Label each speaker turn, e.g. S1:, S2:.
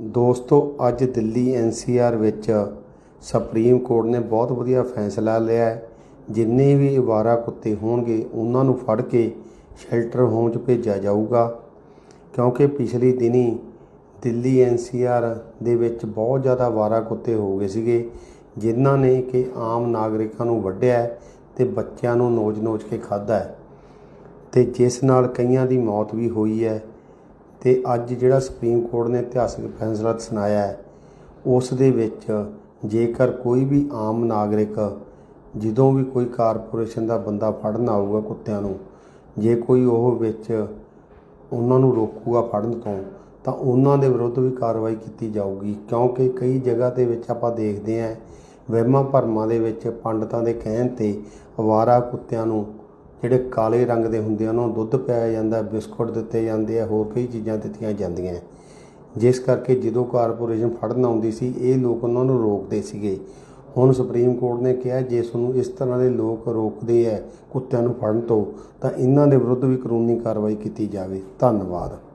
S1: ਦੋਸਤੋ, ਅੱਜ ਦਿੱਲੀ ਐਨਸੀਆਰ ਵਿੱਚ ਸੁਪਰੀਮ ਕੋਰਟ ਨੇ ਬਹੁਤ ਵਧੀਆ ਫੈਸਲਾ ਲਿਆ ਹੈ। ਜਿੰਨੇ ਵੀ ਅਵਾਰਾ ਕੁੱਤੇ ਹੋਣਗੇ, ਉਹਨਾਂ ਨੂੰ ਫੜ ਕੇ ਸ਼ੈਲਟਰ ਹੋਮ 'ਚ ਭੇਜਿਆ ਜਾਊਗਾ। ਕਿਉਂਕਿ ਪਿਛਲੀ ਦਿਨੀ ਦਿੱਲੀ ਐਨਸੀਆਰ ਦੇ ਵਿੱਚ ਬਹੁਤ ਜ਼ਿਆਦਾ ਵਾਰਾ ਕੁੱਤੇ ਹੋ ਗਏ ਸੀਗੇ, ਜਿਨ੍ਹਾਂ ਨੇ ਕਿ ਆਮ ਨਾਗਰਿਕਾਂ ਨੂੰ ਵੱਢਿਆ ਹੈ ਤੇ ਬੱਚਿਆਂ ਨੂੰ ਨੋਚ-ਨੋਚ ਕੇ ਖਾਧਾ ਹੈ। ਤੇ ਜਿਸ ਨਾਲ ਕਈਆਂ ਦੀ ਮੌਤ ਵੀ ਹੋਈ ਹੈ। ਤੇ ਅੱਜ ਜਿਹੜਾ ਸੁਪਰੀਮ ਕੋਰਟ ਨੇ ਇਤਿਹਾਸਕ ਫੈਸਲਾ ਸੁਣਾਇਆ ਹੈ, ਉਸ ਦੇ ਵਿੱਚ ਜੇਕਰ ਕੋਈ ਵੀ ਆਮ ਨਾਗਰਿਕ ਜਦੋਂ ਵੀ ਕੋਈ ਕਾਰਪੋਰੇਸ਼ਨ ਦਾ ਬੰਦਾ ਫੜਨ ਆਊਗਾ ਕੁੱਤਿਆਂ ਨੂੰ, ਜੇ ਕੋਈ ਉਹ ਵਿੱਚ ਉਹਨਾਂ ਨੂੰ ਰੋਕੂਗਾ ਫੜਨ ਤੋਂ, ਤਾਂ ਉਹਨਾਂ ਦੇ ਵਿਰੁੱਧ ਵੀ ਕਾਰਵਾਈ ਕੀਤੀ ਜਾਊਗੀ। ਕਿਉਂਕਿ ਕਈ ਜਗ੍ਹਾ ਦੇ ਵਿੱਚ ਆਪਾਂ ਦੇਖਦੇ ਹਾਂ, ਵਹਿਮਾਂ ਭਰਮਾਂ ਦੇ ਵਿੱਚ ਪੰਡਤਾਂ ਦੇ ਕਹਿਣ ਤੇ ਅਵਾਰਾ ਕੁੱਤਿਆਂ ਨੂੰ ਜਿਹੜੇ ਕਾਲੇ ਰੰਗ ਦੇ ਹੁੰਦੇ ਆ, ਉਹਨਾਂ ਨੂੰ ਦੁੱਧ ਪਿਆਇਆ ਜਾਂਦਾ, ਬਿਸਕੁਟ ਦਿੱਤੇ ਜਾਂਦੇ ਆ, ਹੋਰ ਕਈ ਚੀਜ਼ਾਂ ਦਿੱਤੀਆਂ ਜਾਂਦੀਆਂ। ਜਿਸ ਕਰਕੇ ਜਦੋਂ ਕਾਰਪੋਰੇਸ਼ਨ ਫੜਨ ਆਉਂਦੀ ਸੀ, ਇਹ ਲੋਕ ਉਹਨਾਂ ਨੂੰ ਰੋਕਦੇ ਸੀਗੇ। ਹੁਣ ਸੁਪਰੀਮ ਕੋਰਟ ਨੇ ਕਿਹਾ, ਜੇ ਤੁਹਾਨੂੰ ਇਸ ਤਰ੍ਹਾਂ ਦੇ ਲੋਕ ਰੋਕਦੇ ਆ ਕੁੱਤਿਆਂ ਨੂੰ ਫੜਨ ਤੋਂ, ਤਾਂ ਇਹਨਾਂ ਦੇ ਵਿਰੁੱਧ ਵੀ ਕਾਨੂੰਨੀ ਕਾਰਵਾਈ ਕੀਤੀ ਜਾਵੇ। ਧੰਨਵਾਦ।